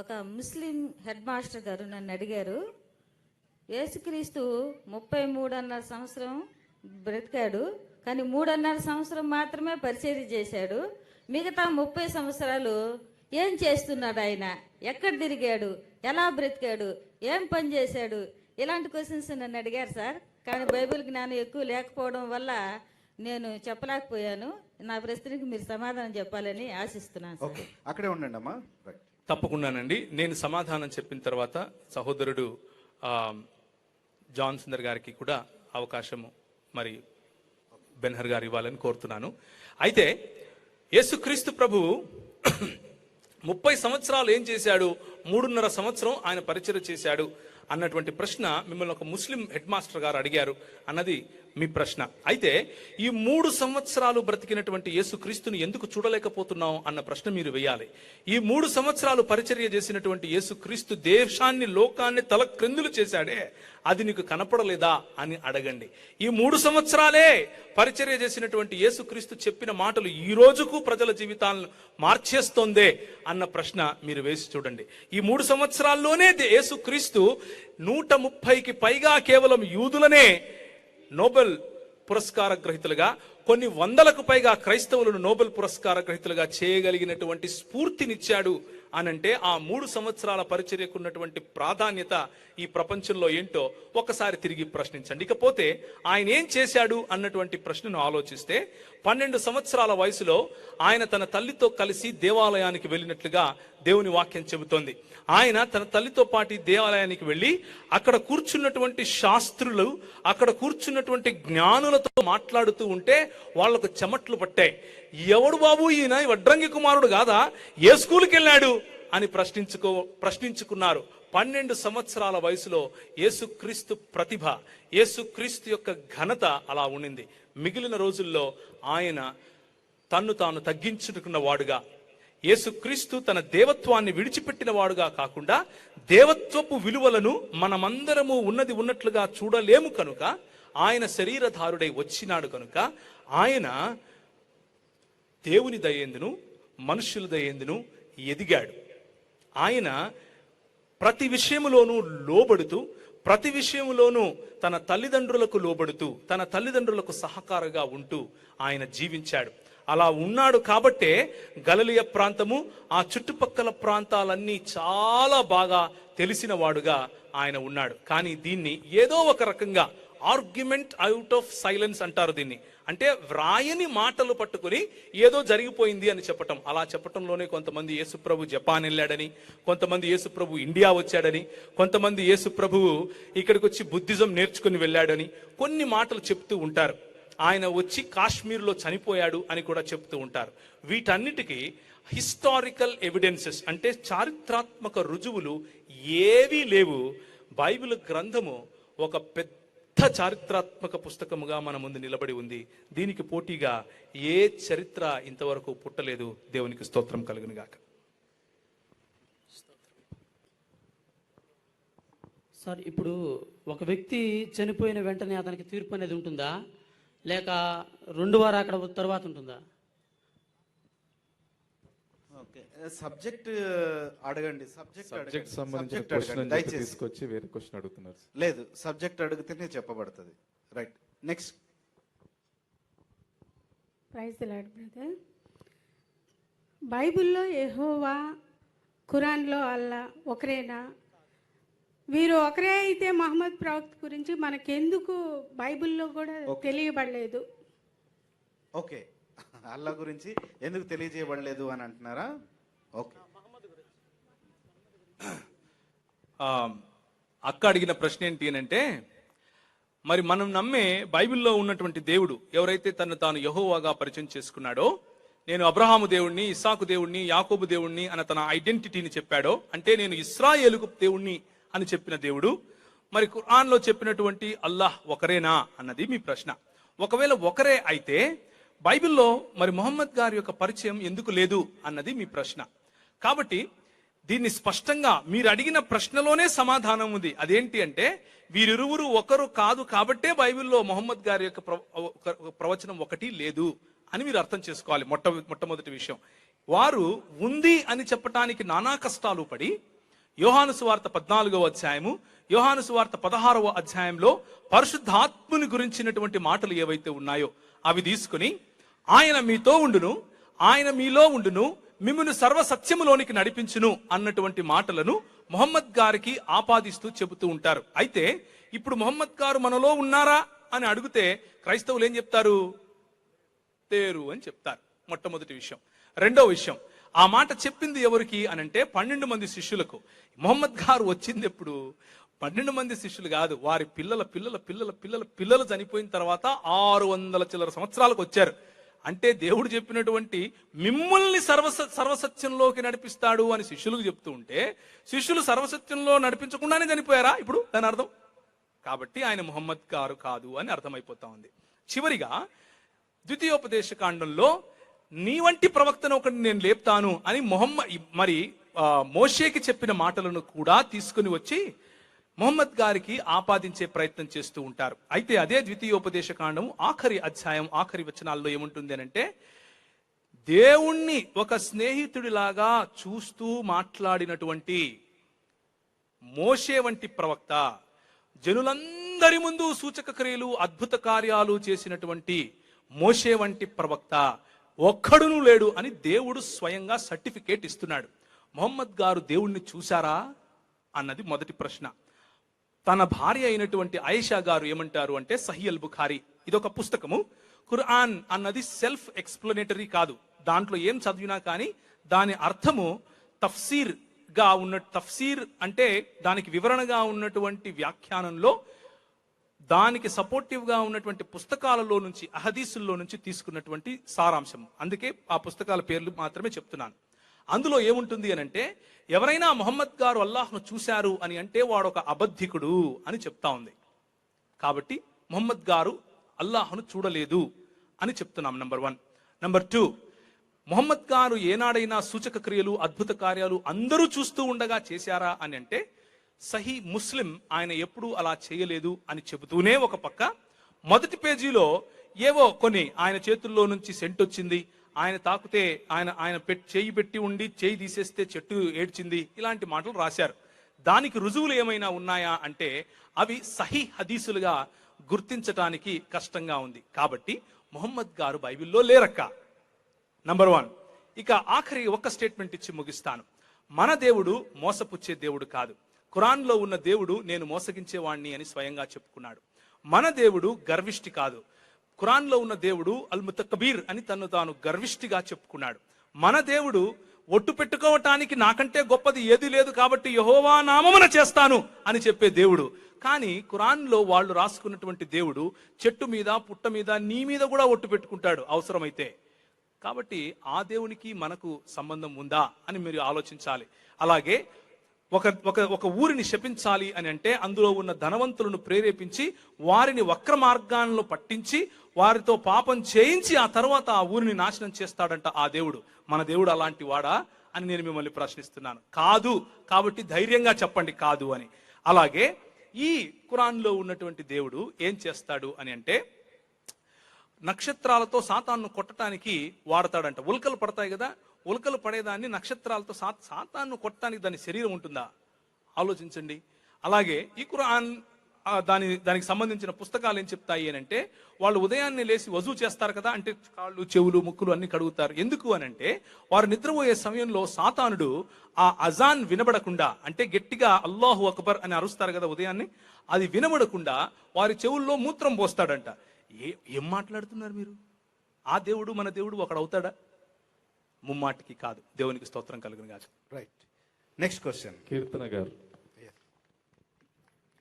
ఒక ముస్లిం head master గారు నన్ను అడిగారు యేసుక్రీస్తు ముప్పై మూడున్నర సంవత్సరం బ్రతికాడు కానీ మూడున్నర సంవత్సరం మాత్రమే పరిచయం చేశాడు మిగతా ముప్పై సంవత్సరాలు ఏం చేస్తున్నాడు ఆయన? ఎక్కడ తిరిగాడు? ఎలా బ్రతికాడు? ఏం పని చేశాడు? ఇలాంటి క్వశ్చన్స్ నన్ను అడిగారు సార్. కానీ బైబిల్ జ్ఞానం ఎక్కువ లేకపోవడం వల్ల నేను చెప్పలేకపోయాను. నా ప్రశ్నకి మీరు సమాధానం చెప్పాలని ఆశిస్తున్నాను సార్. అక్కడే ఉండండి అమ్మా రైట్ తప్పకుండానండి. నేను సమాధానం చెప్పిన తర్వాత సహోదరుడు జాన్ సుందర్ గారికి కూడా అవకాశము మరి బెన్హర్ గారు ఇవ్వాలని కోరుతున్నాను. అయితే యేసుక్రీస్తు ప్రభువు ముప్పై సంవత్సరాలు ఏం చేశాడు? మూడున్నర సంవత్సరం ఆయన పరిచయం చేశాడు అన్నటువంటి ప్రశ్న మిమ్మల్ని ఒక ముస్లిం హెడ్ మాస్టర్ గారు అడిగారు. అన్నది మీ ప్రశ్న. అయితే ఈ మూడు సంవత్సరాలు బ్రతికినటువంటి యేసుక్రీస్తుని ఎందుకు చూడలేకపోతున్నాం అన్న ప్రశ్న మీరు వేయాలి. ఈ మూడు సంవత్సరాలు పరిచర్య చేసినటువంటి యేసుక్రీస్తు దేశాన్ని లోకాన్ని తల క్రిందులు చేశాడే. అది నీకు కనపడలేదా అని అడగండి. ఈ మూడు సంవత్సరాలే పరిచర్య చేసినటువంటి యేసుక్రీస్తు చెప్పిన మాటలు ఈ రోజుకు ప్రజల జీవితాలను మార్చేస్తోందే అన్న ప్రశ్న మీరు వేసి చూడండి. ఈ మూడు సంవత్సరాల్లోనే యేసుక్రీస్తు నూట ముప్పైకి పైగా కేవలం యూదులనే నోబెల్ పురస్కార గ్రహీతలుగా కొన్ని వందలకు పైగా క్రైస్తవులను నోబెల్ పురస్కార గ్రహీతలుగా చేయగలిగినటువంటి స్ఫూర్తినిచ్చాడు అనంటే ఆ మూడు సంవత్సరాల పరిచర్యకు ఉన్నటువంటి ప్రాధాన్యత ఈ ప్రపంచంలో ఏంటో ఒకసారి తిరిగి ప్రశ్నించండి. ఇకపోతే ఆయన ఏం చేశాడు అన్నటువంటి ప్రశ్నను ఆలోచిస్తే పన్నెండు సంవత్సరాల వయసులో ఆయన తన తల్లితో కలిసి దేవాలయానికి వెళ్ళినట్లుగా దేవుని వాక్యం చెబుతోంది. ఆయన తన తల్లితో పాటు దేవాలయానికి వెళ్ళి అక్కడ కూర్చున్నటువంటి శాస్త్రులు అక్కడ కూర్చున్నటువంటి జ్ఞానులతో మాట్లాడుతూ ఉంటే వాళ్ళకు చెమట్లు పట్టాయి. ఎవడు బాబు ఈయన? వడ్రంగి కుమారుడు కాదా? ఏ స్కూల్కి వెళ్ళాడు అని ప్రశ్నించుకో ప్రశ్నించుకున్నారు. పన్నెండు సంవత్సరాల వయసులో యేసుక్రీస్తు ప్రతిభ యేసుక్రీస్తు యొక్క ఘనత అలా ఉండింది. మిగిలిన రోజుల్లో ఆయన తన్ను తాను తగ్గించుకున్న వాడుగా యేసుక్రీస్తు తన దేవత్వాన్ని విడిచిపెట్టిన వాడుగా కాకుండా దేవత్వపు విలువలను మనమందరము ఉన్నది ఉన్నట్లుగా చూడలేము కనుక ఆయన శరీరధారుడై వచ్చినాడు కనుక ఆయన దేవుని దయేందును మనుష్యుల దయేందును ఎదిగాడు. ఆయన ప్రతి విషయములోనూ లోబడుతూ ప్రతి విషయములోనూ తన తల్లిదండ్రులకు లోబడుతూ తన తల్లిదండ్రులకు సహకారంగా ఉంటూ ఆయన జీవించాడు. అలా ఉన్నాడు కాబట్టే గలలియ ప్రాంతము ఆ చుట్టుపక్కల ప్రాంతాలన్నీ చాలా బాగా తెలిసిన వాడుగా ఆయన ఉన్నాడు. కానీ దీన్ని ఏదో ఒక రకంగా ఆర్గ్యుమెంట్ అవుట్ ఆఫ్ సైలెన్స్ అంటారు దీన్ని. అంటే వ్రాయని మాటలు పట్టుకుని ఏదో జరిగిపోయింది అని చెప్పటం. అలా చెప్పటంలోనే కొంతమంది యేసుప్రభు జపాన్ వెళ్ళాడని కొంతమంది యేసుప్రభు ఇండియా వచ్చాడని కొంతమంది యేసుప్రభువు ఇక్కడికి వచ్చి బుద్ధిజం నేర్చుకుని వెళ్ళాడని కొన్ని మాటలు చెప్తూ ఉంటారు. ఆయన వచ్చి కాశ్మీర్లో చనిపోయాడు అని కూడా చెప్తూ ఉంటారు. వీటన్నిటికీ హిస్టారికల్ ఎవిడెన్సెస్ అంటే చారిత్రాత్మక రుజువులు ఏవీ లేవు. బైబిల్ గ్రంథము ఒక పెద్ద చారిత్రాత్మక పుస్తకముగా మన ముందు నిలబడి ఉంది. దీనికి పోటీగా ఏ చరిత్ర ఇంతవరకు పుట్టలేదు. దేవునికి స్తోత్రం కలుగును గాక. సార్ ఇప్పుడు ఒక వ్యక్తి చనిపోయిన వెంటనే అతనికి తీర్పు అనేది ఉంటుందా? లేక రెండు వారాల అక్కడ తర్వాత ఉంటుందా ఓకే సబ్జెక్ట్ అడగండి సబ్జెక్ట్ సబ్జెక్ట్ సంబంధించిన సబ్జెక్ట్ క్వశ్చన్ తీసుకొచ్చి వేరే క్వశ్చన్ అడుగుతున్నారు. లేదు సబ్జెక్ట్ అడిగితేనే చెప్పబడుతుంది. Right next praise the lord brother బైబిల్లో యెహోవా ఖురాన్లో అల్లా ఒకరేనా? వీరు ఒకరే అయితే మహమ్మద్ ప్రవక్త గురించి మనకెందుకు బైబిల్లో కూడా తెలియబడలేదు? ఓకే అల్లా గురించి ఎందుకు తెలియజేయబడలేదు అని అంటున్నారా? ఓకే. అక్క అడిగిన ప్రశ్న ఏంటి అని అంటే మరి మనం నమ్మే బైబిల్లో ఉన్నటువంటి దేవుడు ఎవరైతే తను తాను యహోవాగా పరిచయం చేసుకున్నాడో నేను అబ్రహాము దేవుణ్ణి ఇస్సాకు దేవుణ్ణి యాకోబు దేవుణ్ణి అన్న తన ఐడెంటిటీని చెప్పాడో అంటే నేను ఇస్రాయేలుకు దేవుణ్ణి అని చెప్పిన దేవుడు మరి ఖురాన్లో చెప్పినటువంటి అల్లాహ్ ఒకరేనా అన్నది మీ ప్రశ్న. ఒకవేళ ఒకరే అయితే బైబిల్లో మరి మొహమ్మద్ గారి యొక్క పరిచయం ఎందుకు లేదు అన్నది మీ ప్రశ్న. కాబట్టి దీన్ని స్పష్టంగా మీరు అడిగిన ప్రశ్నలోనే సమాధానం ఉంది. అదేంటి అంటే వీరిరువురు ఒకరు కాదు కాబట్టే బైబిల్లో మొహమ్మద్ గారి యొక్క ఒక- ప్రవచనం ఒకటి లేదు అని మీరు అర్థం చేసుకోవాలి మొట్ట మొట్టమొదటి విషయం. వారు ఉంది అని చెప్పటానికి నానా కష్టాలు పడి యోహాను సువార్త పద్నాలుగవ అధ్యాయము యోహాను సువార్త పదహారవ అధ్యాయంలో పరిశుద్ధాత్ముని గురించినటువంటి మాటలు ఏవైతే ఉన్నాయో అవి తీసుకుని ఆయన మీతో ఉండును ఆయన మీలో ఉండును మిమ్మల్ని సర్వసత్యములోనికి నడిపించును అన్నటువంటి మాటలను మొహమ్మద్ గారికి ఆపాదిస్తూ చెబుతూ ఉంటారు. అయితే ఇప్పుడు మొహమ్మద్ గారు మనలో ఉన్నారా అని అడిగితే క్రైస్తవులు ఏం చెప్తారు? తేరు అని చెప్తారు. మొట్టమొదటి విషయం. రెండో విషయం. ఆ మాట చెప్పింది ఎవరికి అని అంటే పన్నెండు మంది శిష్యులకు. మొహమ్మద్ గారు వచ్చింది ఎప్పుడు పన్నెండు మంది శిష్యులు కాదు వారి పిల్లల పిల్లల పిల్లల పిల్లల పిల్లలు చనిపోయిన తర్వాత ఆరు వందల చిల్లర సంవత్సరాలకు వచ్చారు. అంటే దేవుడు చెప్పినటువంటి మిమ్మల్ని సర్వ సర్వసత్యంలోకి నడిపిస్తాడు అని శిష్యులకు చెప్తూ ఉంటే శిష్యులు సర్వసత్యంలో నడిపించకుండానే చనిపోయారా? ఇప్పుడు దాని అర్థం? కాబట్టి ఆయన మొహమ్మద్ గారు కాదు అని అర్థమైపోతా ఉంది. చివరిగా ద్వితీయోపదేశ కాండంలో నీ వంటి ప్రవక్తను ఒకటి నేను లేపుతాను అని మొహమ్మద్ మరి మోషేకి చెప్పిన మాటలను కూడా తీసుకుని వచ్చి మొహమ్మద్ గారికి ఆపాదించే ప్రయత్నం చేస్తూ ఉంటారు. అయితే అదే ద్వితీయోపదేశ కాండం ఆఖరి అధ్యాయం ఆఖరి వచనాల్లో ఏముంటుంది అని అంటే దేవుణ్ణి ఒక స్నేహితుడిలాగా చూస్తూ మాట్లాడినటువంటి మోషే వంటి ప్రవక్త జనులందరి ముందు సూచక క్రియలు అద్భుత కార్యాలు చేసినటువంటి మోషే వంటి ప్రవక్త ఒక్కడును లేడు అని దేవుడు స్వయంగా సర్టిఫికేట్ ఇస్తున్నాడు. మొహమ్మద్ గారు దేవుణ్ణి చూశారా? అన్నది మొదటి ప్రశ్న. తన భార్య అయినటువంటి ఐషా గారు ఏమంటారు అంటే సహియల్ బుఖారి. ఇదొక పుస్తకము. ఖురాన్ అన్నది సెల్ఫ్ ఎక్స్ప్లనేటరీ కాదు. దాంట్లో ఏం చదివినా కానీ దాని అర్థము తఫ్సీర్గా ఉన్న తఫ్సీర్ అంటే దానికి వివరణగా ఉన్నటువంటి వ్యాఖ్యానంలో దానికి సపోర్టివ్గా ఉన్నటువంటి పుస్తకాలలో నుంచి అహదీసుల్లో నుంచి తీసుకున్నటువంటి సారాంశం అందుకే ఆ పుస్తకాల పేర్లు మాత్రమే చెప్తున్నాను. అందులో ఏముంటుంది అని అంటే ఎవరైనా మొహమ్మద్ గారు అల్లాహ్ను చూశారు అని అంటే వాడు ఒక అబద్ధికుడు అని చెప్తా ఉంది. కాబట్టి మొహమ్మద్ గారు అల్లాహ్ను చూడలేదు అని చెప్తున్నాం number one. Number two Mohammed garu ఏనాడైనా సూచక క్రియలు అద్భుత కార్యాలు అందరూ చూస్తూ ఉండగా చేశారా అని అంటే సహీ ముస్లిం ఆయన ఎప్పుడూ అలా చేయలేదు అని చెబుతూనే ఒక పక్క మొదటి పేజీలో ఏవో కొన్ని ఆయన చేతుల్లో నుంచి సెంట్ వచ్చింది ఆయన తాకుతే ఆయన ఆయన చేయి పెట్టి ఉండి చేయి తీసేస్తే చెట్టు ఏడ్చింది ఇలాంటి మాటలు రాశారు. దానికి రుజువులు ఏమైనా ఉన్నాయా అంటే అవి సహీ హదీసులుగా గుర్తించటానికి కష్టంగా ఉంది. కాబట్టి మొహమ్మద్ గారు బైబిల్లో లేరక్క. నంబర్ వన్ ఇక ఆఖరి ఒక్క స్టేట్మెంట్ ఇచ్చి ముగిస్తాను. మన దేవుడు మోసపుచ్చే దేవుడు కాదు. ఖురాన్లో ఉన్న దేవుడు నేను మోసగించేవాణ్ణి అని స్వయంగా చెప్పుకున్నాడు. మన దేవుడు గర్విష్టి కాదు. ఖురాన్లో ఉన్న దేవుడు అల్ ముతకబీర్ అని తను తాను గర్విష్టిగా చెప్పుకున్నాడు. మన దేవుడు ఒట్టు పెట్టుకోవటానికి నాకంటే గొప్పది ఏది లేదు కాబట్టి యహోవా నామమున చేస్తాను అని చెప్పే దేవుడు. కానీ ఖురాన్లో వాళ్ళు రాసుకున్నటువంటి దేవుడు చెట్టు మీద పుట్ట మీద నీ మీద కూడా ఒట్టు పెట్టుకుంటాడు అవసరమైతే. కాబట్టి ఆ దేవునికి మనకు సంబంధం ఉందా అని మీరు ఆలోచించాలి. అలాగే ఒక ఒక ఒక ఊరిని శపించాలి అని అంటే అందులో ఉన్న ధనవంతులను ప్రేరేపించి వారిని వక్ర మార్గాలను పట్టించి వారితో పాపం చేయించి ఆ తర్వాత ఆ ఊరిని నాశనం చేస్తాడంట ఆ దేవుడు. మన దేవుడు అలాంటి వాడా అని నేను మిమ్మల్ని ప్రశ్నిస్తున్నాను. కాదు కాబట్టి ధైర్యంగా చెప్పండి కాదు అని. అలాగే ఈ కురాన్లో ఉన్నటువంటి దేవుడు ఏం చేస్తాడు అని అంటే నక్షత్రాలతో సాతాన్ను కొట్టడానికి వాడతాడంట. ఉల్కలు పడతాయి కదా ఉల్కలు పడేదాన్ని నక్షత్రాలతో సా సాతాన్ను కొట్టడానికి దాని శరీరం ఉంటుందా? ఆలోచించండి. అలాగే ఈ కురాన్ దాని దానికి సంబంధించిన పుస్తకాలు ఏం చెప్తాయి అని అంటే వాళ్ళు ఉదయాన్నే లేచి వజూ చేస్తారు కదా అంటే కాళ్ళు చెవులు ముక్కులు అన్ని కడుగుతారు. ఎందుకు అని అంటే వారు నిద్రపోయే సమయంలో సాతానుడు ఆ అజాన్ వినబడకుండా అంటే గట్టిగా అల్లాహు అక్బర్ అని అరుస్తారు కదా ఉదయాన్నే అది వినబడకుండా వారి చెవుల్లో మూత్రం పోస్తాడంట. ఏ ఏం మాట్లాడుతున్నారు మీరు? ఆ దేవుడు మన దేవుడు ఒకడు అవుతాడా? ముమ్మాటికి కాదు. దేవునికి స్తోత్రం కలుగును కాదు రైట్ నెక్స్ట్ క్వశ్చన్ కీర్తన గారు.